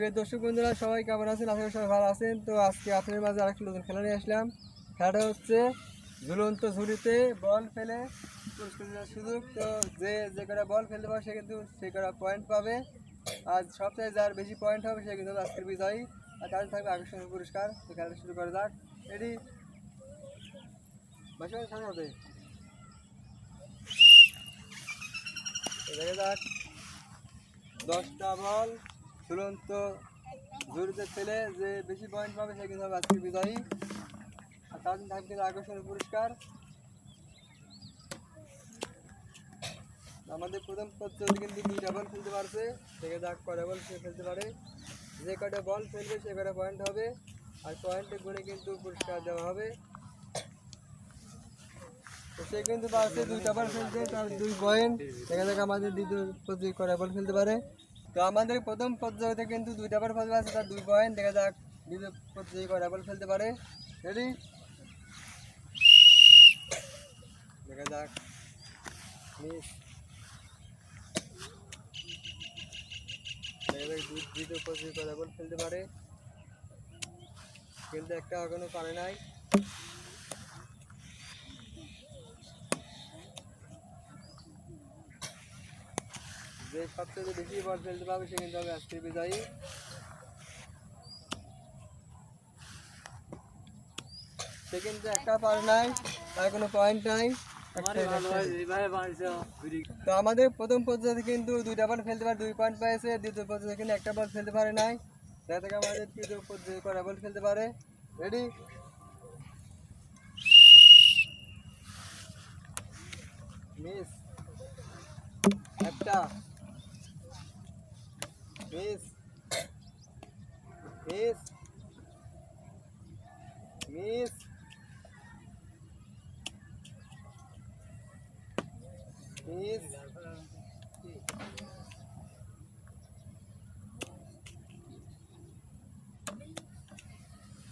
প্রিয় দর্শক বন্ধুরা, সবাই কেমন আছেন? আশা সবাই ভালো আছেন। তো আজকে আপনাদের মাঝে আরেকটা নতুন খেলা নিয়ে আসলাম। খেলাটা হচ্ছে ঝুলন্ত ঝুড়িতে বল ফেলে সুযোগ। তো যে যে কটা বল ফেলতে পারে সে কিন্তু সে কটা পয়েন্ট পাবে। আর সবচেয়ে যার বেশি পয়েন্ট হবে, সে কিন্তু আজকের বিজয়ী। আর তাদের থাকবে আকর্ষণীয় পুরস্কার। তো খেলাটা শুরু করা যাক। এটি হবে দেখা যাক। দশটা বল। ঝুলন্ত ঝুড়িতে ফেলে যে বেশি পয়েন্ট পাবে সে কিন্তু হবে আজকের বিজয়ী আর তার জন্য থাকবে আকর্ষণীয় পুরস্কার। আমাদের প্রথম প্রতিযোগী কিন্তু দুইটা বল ফেলতে পারছে। থেকে যাক কটা বল সে ফেলতে পারে। যে কটা বল ফেলবে সে কটা পয়েন্ট হবে। আর পয়েন্টে গুণে কিন্তু পুরস্কার দেওয়া হবে। সে কিন্তু পারছে দুইটা বল ফেলতে তার দুই পয়েন্ট দেখা যাক আমাদের দ্বিতীয় প্রতিযোগী কটা বল ফেলতে পারে। তো আমাদের প্রথম প্রতিযোগিতা কিন্তু দুইটা বল ফেলতে পারছে তার দুই পয়েন্ট দেখা যাক দ্বিতীয় প্রতিযোগী কটা বল ফেলতে পারে। রেডি দেখা যাক। মিস দ্বিতীয় প্রতিযোগী বল ফেলতে পারে। কিন্তু একটা এখনও পারে নাই। যে সবচেয়ে বেশি বল ফেলতে পারবে সে কিন্তু হবে আজকের বিজয়ী। সে কিন্তু একটা পারে নাই তার কোনো পয়েন্ট নাই। তো আমাদের প্রথম পর্যায়ে কিন্তু দুইটা বল ফেলতে পারে দুই পয়েন্ট পেয়েছে। দ্বিতীয় পর্যায়ে কিন্তু একটা বল ফেলতে পারে নাই। দেখা থেকে আমাদের তৃতীয় পর্যায়ে কটা বল ফেলতে পারে? রেডি মিস একটা। মিস মিস মিস মিস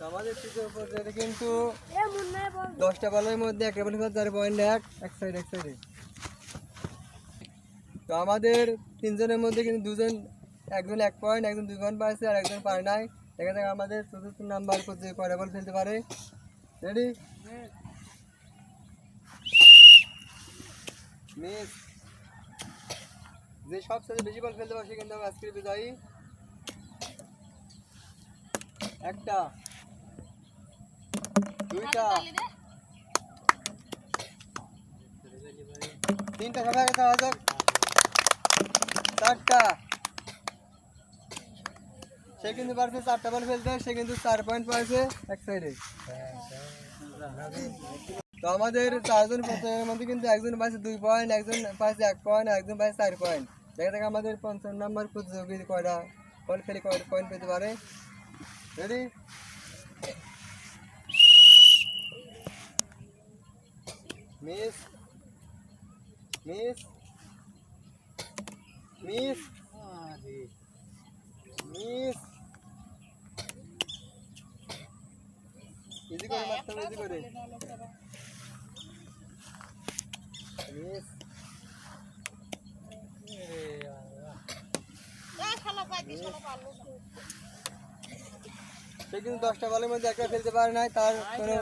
আমাদের তৃতীয় পর্যায়ে কিন্তু দশটা বলের মধ্যে একটা বলে চার পয়েন্ট এক এক সাইড এক সাইডে তো আমাদের তিনজনের মধ্যে কিন্তু দুজন একজন এক পয়েন্ট একজন দুই পয়েন্ট পাইছে আর একজন পারে নাই। দেখা যাক আমাদের চতুর্থ নাম্বার পর্যায়ে কয়টা বল ফেলতে পারে। রেডি মিস যে সবচেয়ে বেশি বল ফেলতে পারে সে কিন্তু আজকের বিজয়ী। একটা। দুইটা। তিনটা সবাই চারটা। সে কিন্তু পারছে চারটা বল ফেলতে সে কিন্তু চার পয়েন্ট পাইছে এক সাইডে তো আমাদের চারজন প্রত্যেকের মধ্যে কিন্তু একজন পাইছে দুই পয়েন্ট একজন পাইছে এক পয়েন্ট একজন পাইছে চার পয়েন্ট দেখা যাক আমাদের পঞ্চান্ন নম্বর প্রতিযোগী কয়টা বল ফেলে কয়টা পয়েন্ট পেতে পারে। Ready miss miss miss miss easy করে মারতে ইজি করে। মিস সে কিন্তু দশটা বলের মধ্যে একটা ফেলতে পারে নাই তার কোনো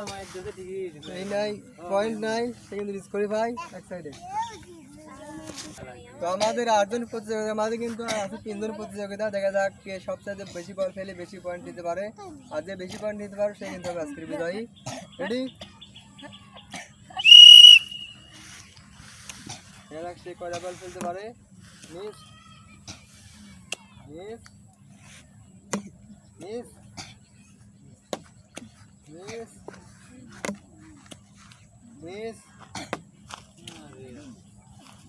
নাই পয়েন্ট নাই সে কিন্তু ডিসকোয়ালিফাই এক সাইডে তো আমাদের আটজন প্রতিযোগিতা, আমাদের কিন্তু আছে তিনজন প্রতিযোগিতা। দেখা যাক কে সবচেয়ে বেশি বল ফেলে, বেশি পয়েন্ট দিতে পারে। আর যে বেশি পয়েন্ট দিতে পারে, সে কিন্তু আজকের বিজয়ী। রেডি সে কয়টা বল ফেলতে পারে। Miss miss miss miss miss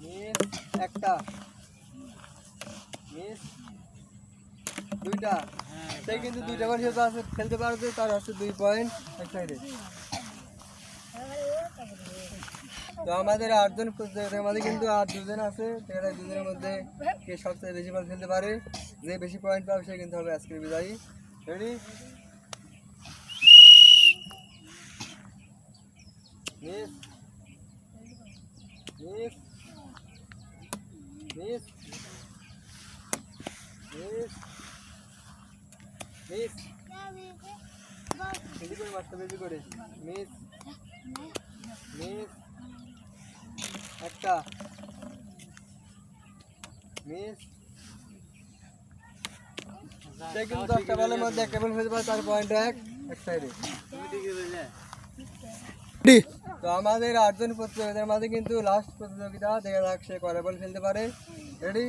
miss একটা। মিস দুইটা। সে কিন্তু দুইটা বল খেলতে আছে খেলতে পারবে, তার হচ্ছে দুই পয়েন্ট এক সাইডে তো আমাদের আটজন মধ্যে কিন্তু আর দুজন আছে সেখানে দুজনের মধ্যে কে সবচেয়ে বেশি বল খেলতে পারে, যে বেশি পয়েন্ট পাবে সে কিন্তু হবে আজকের বিজয়ী ready miss miss miss miss miss বেশি করে মারতে বেশি করে মিস মিস একটা। মিস কিন্তু দশটা বলের মধ্যে একটা বল ফেলতে পারে তার পয়েন্ট এক এক সাইডে তো আমাদের আটজন প্রতিযোগিতার মাঝে কিন্তু লাস্ট প্রতিযোগিতা দেখা যাক সে করে বল ফেলতে পারে। রেডি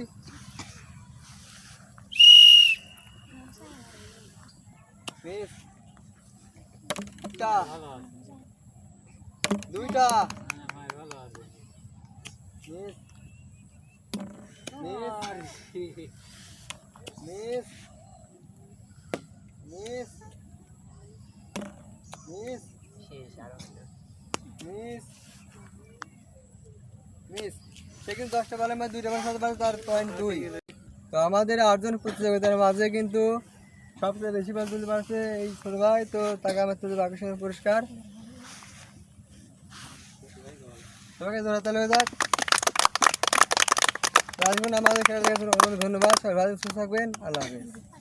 দুইটা। মিস মিস মিস মিস তো আমাদের আটজন প্রতিযোগিতার মাঝে কিন্তু সবচেয়ে বেশি তুলতে পারছে এই ছোট ভাই। তো তাকে আমার পুরস্কার। তোমাকে তাহলে হয়ে যাক। রাজমোহন আমাদের খেলা ধন্যবাদ। সবাই সুস্থ থাকবেন। আল্লাহ হাফেজ।